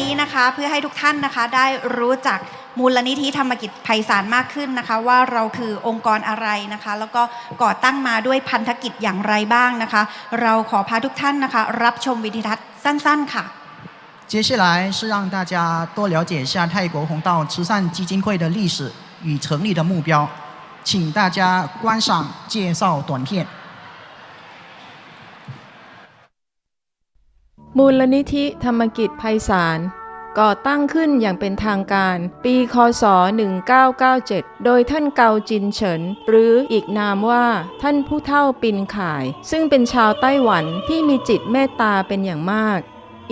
นี้นะคะ เพื่อให้ทุกท่านนะคะได้รู้จักมูลนิธิธรรมกิจไพศาลมากขึ้นนะคะ ว่าเราคือองค์กรอะไรนะคะ แล้วก็ก่อตั้งมาด้วยพันธกิจอย่างไรบ้างนะคะ เราขอพาทุกท่านนะคะ รับชมวิดีทัศน์สั้น ๆ ค่ะ 接下来是让大家多了解一下泰国红道慈善基金会的历史与成立的目标，请大家观赏介绍短片。 มูลนิธิธรรมกิจไพศาลก่อตั้งขึ้นอย่างเป็นทางการ ปี คศ 1997 โดยท่านเกาจินเฉิน หรืออีกนามว่าท่านผู้เฒ่าปินข่าย ซึ่งเป็นชาวไต้หวันที่มีจิตเมตตาเป็นอย่างมาก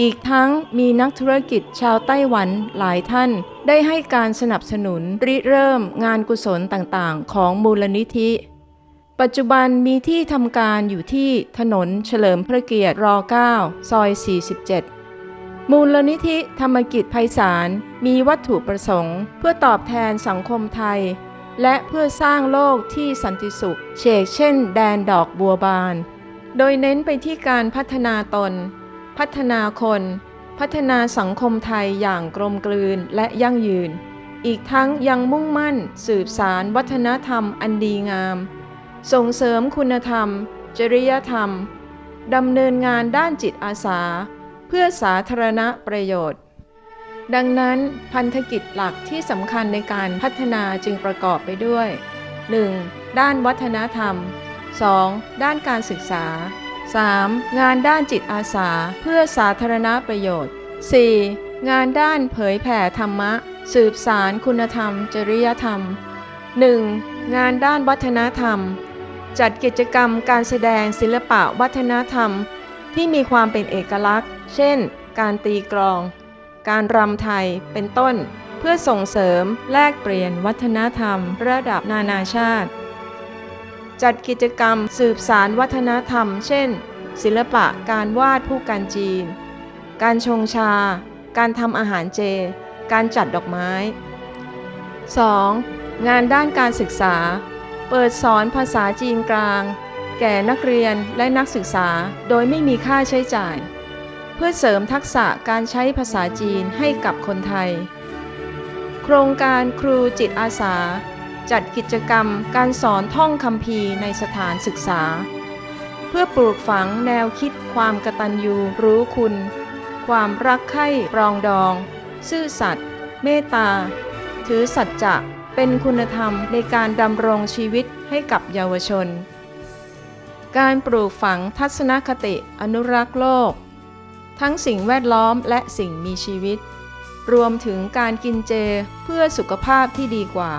อีกทั้งมีนักธุรกิจชาวไต้หวันหลายท่าน ได้ให้การสนับสนุนริเริ่มงานกุศลต่างๆ ของมูลนิธิ ปัจจุบันมีที่ทำการอยู่ที่ถนนเฉลิมพระเกียรติร9ซอย 47 มูลนิธิธรรมกิจไพศาลมีวัตถุประสงค์ เพื่อตอบแทนสังคมไทย และเพื่อสร้างโลกที่สันติสุขเฉกเช่นแดนดอกบัวบาน โดยเน้นไปที่การพัฒนาตน พัฒนาคน พัฒนาสังคมไทยอย่างกลมกลืนและยั่งยืน อีกทั้งยังมุ่งมั่นสืบสารวัฒนธรรมอันดีงาม ส่งเสริมคุณธรรม จริยธรรม ดำเนินงานด้านจิตอาสา เพื่อสาธารณประโยชน์ ดังนั้นพันธกิจหลักที่สำคัญในการพัฒนาจึงประกอบไปด้วย 1. ด้านวัฒนธรรม 2. ด้านการศึกษา 3. งานด้านจิตอาสาเพื่อสาธารณประโยชน์ 4. งานด้านเผยแผ่ธรรมะ สืบสารคุณธรรม จริยธรรม 1. งานด้านวัฒนธรรม จัดกิจกรรมการแสดงศิลปะวัฒนธรรม ที่มีความเป็นเอกลักษณ์ เช่น การตีกลอง การรำไทย เป็นต้น เพื่อส่งเสริมแลกเปลี่ยนวัฒนธรรม ระดับนานาชาติ จัดกิจกรรมสืบสารวัฒนธรรม เช่น ศิลปะการวาดผู้กันจีน การชงชา การทำอาหารเจ การจัดดอกไม้ 2. งานด้านการศึกษา เปิดสอนภาษาจีนกลาง แก่นักเรียนและนักศึกษาโดยไม่มีค่าใช้จ่าย เพื่อเสริมทักษะการใช้ภาษาจีนให้กับคนไทย โครงการครูจิตอาสา จัดกิจกรรมการสอนท่องคำพีในสถานศึกษา เพื่อปลูกฝังแนวคิดความกตัญญูรู้คุณ ความรักใคร่ปรองดอง ซื่อสัตย์เมตตา ถือสัจจะ เป็นคุณธรรมในการดำรงชีวิตให้กับเยาวชน การปลูกฝังทัศนคติอนุรักษ์โลก ทั้งสิ่งแวดล้อมและสิ่งมีชีวิต รวมถึงการกินเจเพื่อสุขภาพที่ดีกว่า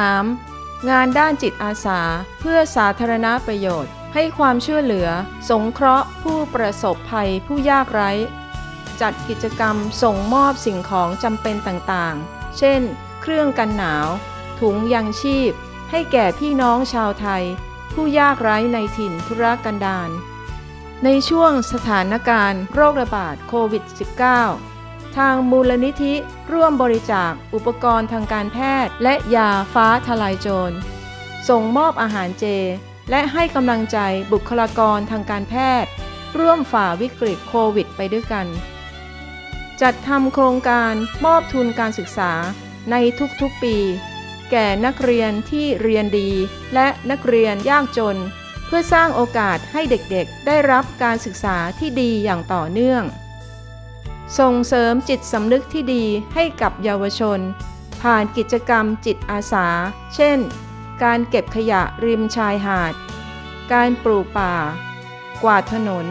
3. งานด้านจิตอาสาเพื่อสาธารณประโยชน์ ให้ความช่วยเหลือ สงเคราะห์ผู้ประสบภัยผู้ยากไร้ จัดกิจกรรมส่งมอบสิ่งของจำเป็นต่างๆ เช่น เครื่องกันหนาว ถุงยังชีพ ให้แก่พี่น้องชาวไทย ผู้ยากไร้ในถิ่นธุรกันดารในช่วงสถานการณ์โรคระบาดโควิด -19 ทางมูลนิธิร่วมบริจาคอุปกรณ์ทางการแพทย์และยาฟ้าทลายโจร ส่งมอบอาหารเจ และให้กำลังใจบุคลากรทางการแพทย์ ร่วมฝ่าวิกฤตโควิดไปด้วยกัน จัดทำโครงการมอบทุนการศึกษา ในทุกๆปี แก่นักเรียนที่เรียนดี และนักเรียนยากจน เพื่อสร้างโอกาสให้เด็กๆ ได้รับการศึกษาที่ดีอย่างต่อเนื่อง ส่งเสริมจิตสำนึกที่ดีให้กับเยาวชน ผ่านกิจกรรมจิตอาสา เช่น การเก็บขยะริมชายหาด การปลูกป่า กวาดถนน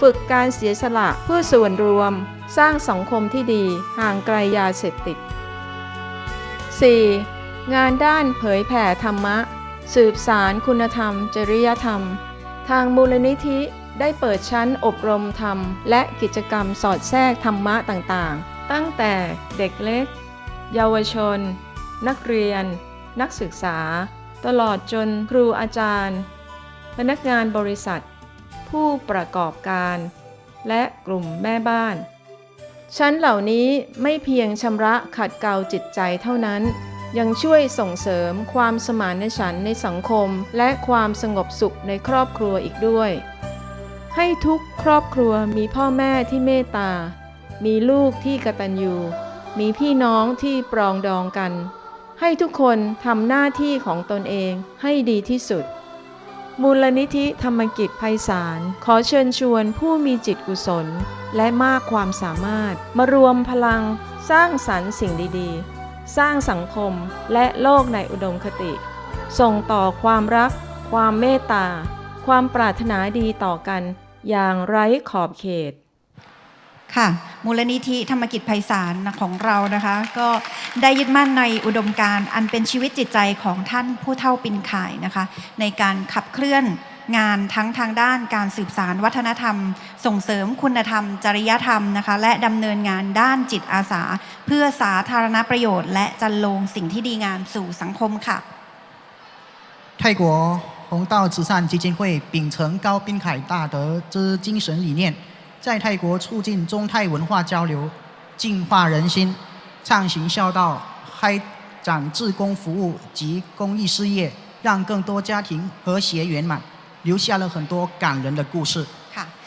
ฝึกการเสียสละเพื่อส่วนรวม สร้างสังคมที่ดีห่างไกลยาเสพติด 4. งานด้านเผยแผ่ธรรมะ สืบสารคุณธรรม จริยธรรม ทางมูลนิธิได้เปิดชั้นอบรมธรรม และกิจกรรมสอดแทรกธรรมะต่างๆ ตั้งแต่เด็กเล็ก เยาวชน นักเรียน นักศึกษา ตลอดจนครูอาจารย์ พนักงานบริษัท ผู้ประกอบการ และกลุ่มแม่บ้าน ชั้นเหล่านี้ไม่เพียงชำระขัดเกลาจิตใจเท่านั้น ยังช่วยส่งเสริมความสมานฉันในสังคม และความสงบสุขในครอบครัวอีกด้วย ให้ทุกครอบครัวมีพ่อแม่ที่เมตตา มีลูกที่กตัญญูมีพี่น้องที่ปรองดองกัน ให้ทุกคนทำหน้าที่ของตนเองให้ดีที่สุด มูลนิธิธรรมกิจไพศาลขอเชิญชวนผู้มีจิตกุศล และมากความสามารถ มารวมพลังสร้างสรรค์สิ่งดีๆ สร้างสังคมและโลกในอุดมคติ ส่งต่อความรัก ความเมตตา ความปรารถนาดีต่อกัน อย่างไร้ขอบเขต ค่ะ มูลนิธิธรรมกิจไพศาลของเรานะคะ ก็ได้ยึดมั่นในอุดมการณ์อันเป็นชีวิตจิตใจของท่านผู้เท่าปินข่ายนะคะ ในการขับเคลื่อนงานทั้งทางด้านการสืบสารวัฒนธรรม ส่งเสริมคุณธรรม จริยธรรมนะคะ และดำเนินงานด้านจิตอาสา เพื่อสาธารณประโยชน์ และจันลงสิ่งที่ดีงามสู่สังคมค่ะ 泰国红道慈善基金会秉承高滨凯大德之精神理念， 在泰国促进中泰文化交流，净化人心，畅行孝道，开展志工服务及公益事业，让更多家庭和谐圆满，留下了很多感人的故事。